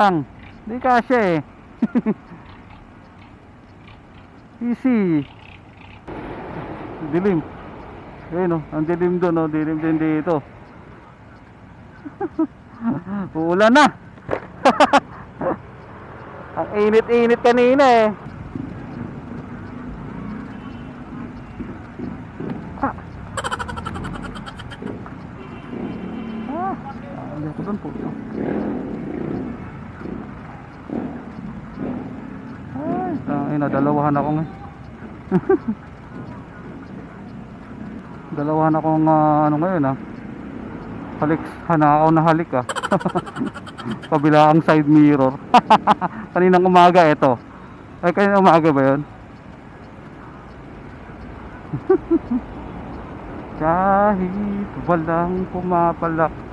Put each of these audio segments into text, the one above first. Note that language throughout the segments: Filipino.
lang. Hindi kasya eh. Easy. Dilim. Ayun oh, ang dilim doon oh, dilim din dito. Uulan na. ang init-init kanina eh. Ah. Ah, hindi ako doon po. Ay, ay nadalawahan ako nga. Dalawahan akong ah, ano ngayon ah. Halik, hanakaw na halik ah. Kabilaang side mirror. Kaninang umaga ito. Ay, kaninang umaga ba yun? Kahit walang pumapalakpak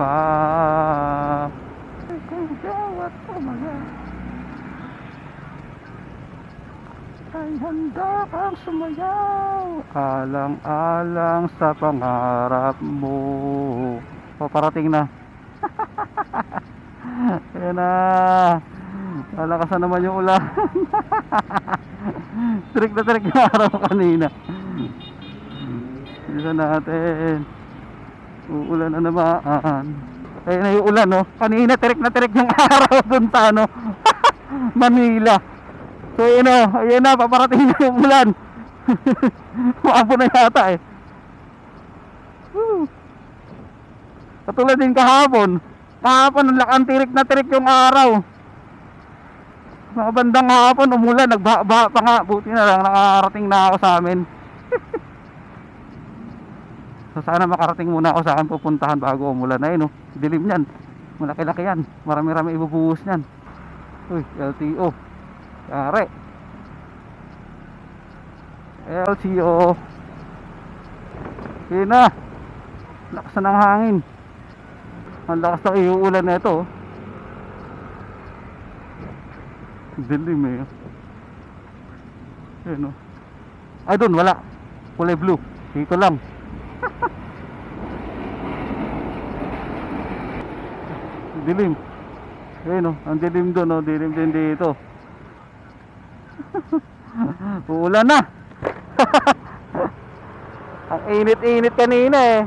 Kung bawat umaga Ay handa kang sumayaw Alang-alang sa pangarap mo Paparating na Ayan na Lalakas na naman yung ulan Trick na trick yung araw kanina Bisa natin. Uulan na naman. Ayun na yung ulan, no? Kanina, tirik na tirik yung araw dun sa, ano, Manila. So, yun, no? Ayun na, paparating na yung ulan. Maabo na yata, eh. Woo. Katulad din kahapon. Kahapon, ang tirik na tirik yung araw. Mga bandang hapon, umulan, nagbaha pa nga. Buti na lang, nakarating na ako sa amin. So sana makarating muna ako sa akin pupuntahan bago umulan na yun oh. Dilim yan. Malaki-laki yan. Marami-rami ibubuhos yan. Uy, LTO. Yari. LTO. Yun na. Lakas na ng hangin. Ang lakas na iuulan na ito. oh. Dilim eh. Yun oh. Ay doon, wala. Kulay blue. Dito lang. dilim ayun oh, ang dilim doon oh, dilim din dito uulan na. Ang init-init kanina eh.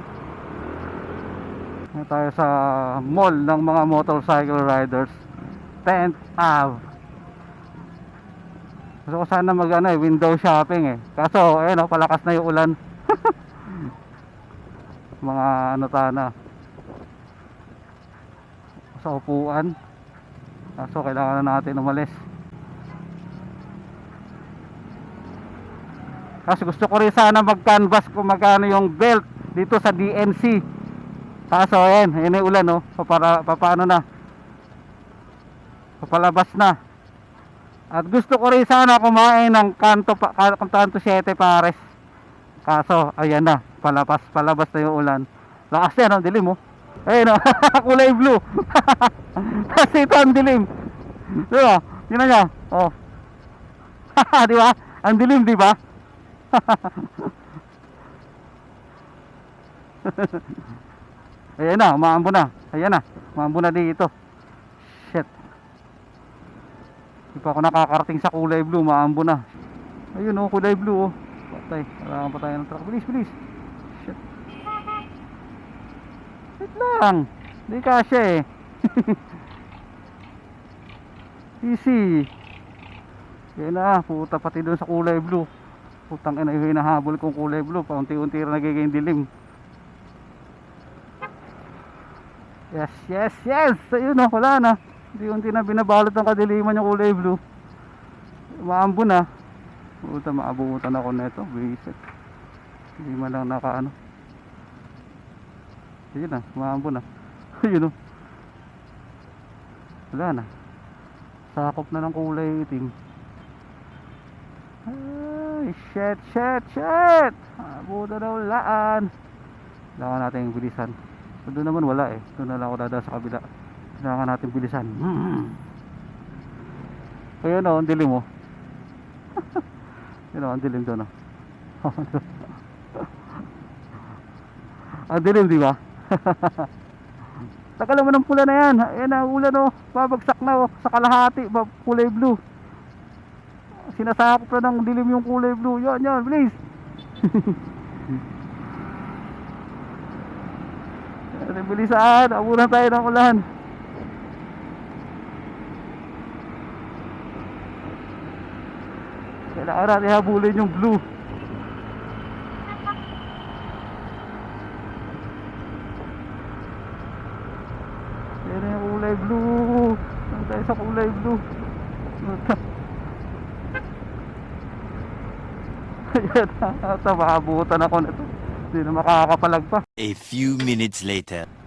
Na tayo sa mall ng mga motorcycle riders. 10th Ave. Gusto ko sana mag ano, eh, window shopping eh. Kaso ayun oh, palakas na yung ulan. Mga ano tana sa upuan. Kaso kailangan na natin umalis kasi gusto ko rin sana mag canvas kung magkano yung belt dito sa DNC kaso ayan yun yung ulan no? Para paano na? Papalabas na. At gusto ko rin sana kumain ng kanto, pa, kanto 7 pares. Kaso ayan na palabas palabas na yung ulan. Lakas yan ang dilim oh. Ayun oh kulay blue. Kasi ito ang dilim. Di ba? Yun niya? Oh. Di ba? Ang dilim di ba ayan na umaambo na. Ayan na umaambo na dito. Shit. Di pa ako nakakarating sa kulay blue umaambo na. Ayun oh kulay blue oh. Patay kang patay ng truck. Bilis bilis. Shit. Wait lang. Hindi kasya eh. Easy. Yan na puta pati doon sa kulay blue putang ina yung hinahabol kong kulay blue. Paunti-unti rin nagiging dilim. Yes yes yes! Ayun oh wala na. Unti-unti na binabalot ng kadiliman yung kulay blue. Maambo na. Puta maabutan ako nito bisit hindi man lang naka ano ayun na maambo na. Ayun oh wala na. Sakop na ng kulay itim ay shit shit shit abuta na ulaan kailangan natin yung bilisan so doon naman wala eh doon na lang ako dada sa kabila kailangan natin bilisan hmm. ayun o ang dilim mo yun o ang dilim doon o ang dilim di ba Tagal naman ng pula na yan. Ayan na, ulan oh. Babagsak na oh. Sa kalahati, kulay blue. Sinasakop na ng dilim yung kulay blue. Yan, yan, please. Yan, Bilisan, abunan tayo ng ulan. Kailangan natin habulin yung blue. Yan yung kulay blue. Yan tayo sa kulay blue. sa maabutan ako na to. Hindi na makakapalag pa. A few minutes later.